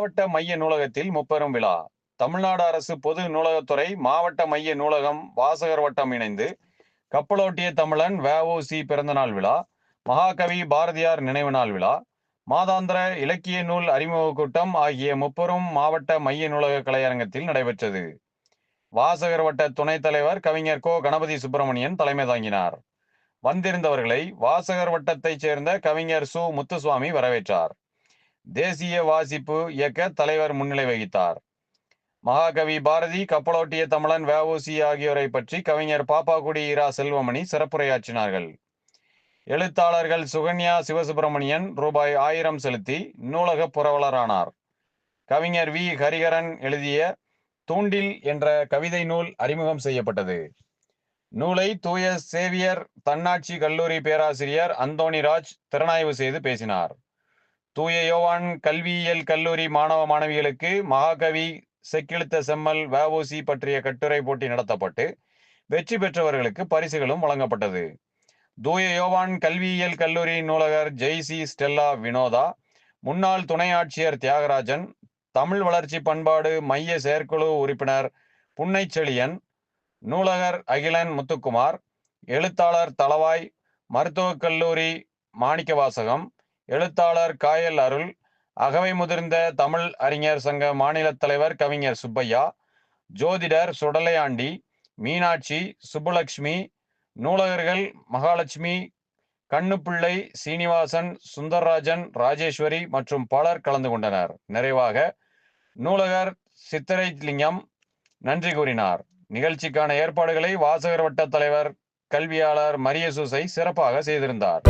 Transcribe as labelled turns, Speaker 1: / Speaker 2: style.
Speaker 1: மாவட்ட மைய நூலகத்தில் முப்பெரும் விழா. தமிழ்நாடு அரசு பொது நூலகத்துறை மாவட்ட மைய நூலகம் வாசகர் வட்டம் இணைந்து கப்பலோட்டிய தமிழன் வஉசி பிறந்தநாள் விழா மகாகவி பாரதியார் நினைவு நாள் விழா மாதாந்திர இலக்கிய நூல் அறிமுக கூட்டம் ஆகிய முப்பெரும் மாவட்ட மைய நூலக கலையரங்கத்தில் நடைபெற்றது. வாசகர் வட்ட துணைத் தலைவர் கவிஞர் கோ. கணபதி சுப்பிரமணியன் தலைமை தாங்கினார். வந்திருந்தவர்களை வாசகர் வட்டத்தைச் சேர்ந்த கவிஞர் சு. முத்துசுவாமி வரவேற்றார். தேசிய வாசிப்பு இயக்க தலைவர் முன்னிலை வகித்தார். மகாகவி பாரதி கப்பலோட்டிய தமிழன் வஉசி ஆகியோரை பற்றி கவிஞர் பாப்பாக்குடி இரா செல்வமணி சிறப்புரையாற்றினார்கள். எழுத்தாளர்கள் சுகன்யா சிவசுப்பிரமணியன் ரூபாய் ஆயிரம் செலுத்தி நூலக புரவலரானார். கவிஞர் வி. ஹரிகரன் எழுதிய தூண்டில் என்ற கவிதை நூல் அறிமுகம் செய்யப்பட்டது. நூலை தூய சேவியர் தன்னாட்சி கல்லூரி பேராசிரியர் அந்தோணிராஜ் திறனாய்வு செய்து பேசினார். தூய யோவான் கல்வியியல் கல்லூரி மாணவ மாணவிகளுக்கு மகாகவி செக்கிழுத்த செம்மல் வஉசி பற்றிய கட்டுரை போட்டி நடத்தப்பட்டு வெற்றி பெற்றவர்களுக்கு பரிசுகளும் வழங்கப்பட்டது. தூய யோவான் கல்வியியல் கல்லூரி நூலகர் ஜெய்சி ஸ்டெல்லா வினோதா முன்னாள் துணை ஆட்சியர் தியாகராஜன் தமிழ் வளர்ச்சி பண்பாடு மைய செயற்குழு உறுப்பினர் புன்னைச்செழியன் நூலகர் அகிலன் முத்துக்குமார் எழுத்தாளர் தளவாய் மருத்துவக் கல்லூரி மாணிக்கவாசகம் எழுத்தாளர் காயல் அருள் அகவை முதிர்ந்த தமிழ் அறிஞர் சங்க மாநில தலைவர் கவிஞர் சுப்பையா ஜோதிடர் சுடலையாண்டி மீனாட்சி சுப்புலட்சுமி நூலகர்கள் மகாலட்சுமி கண்ணுப்பிள்ளை சீனிவாசன் சுந்தர்ராஜன் ராஜேஸ்வரி மற்றும் பலர் கலந்து கொண்டனர். நிறைவாக நூலகர் சித்தரைலிங்கம் நன்றி கூறினார். நிகழ்ச்சிக்கான ஏற்பாடுகளை வாசகர் வட்ட தலைவர் கல்வியாளர் மரியசூசை சிறப்பாக செய்திருந்தார்.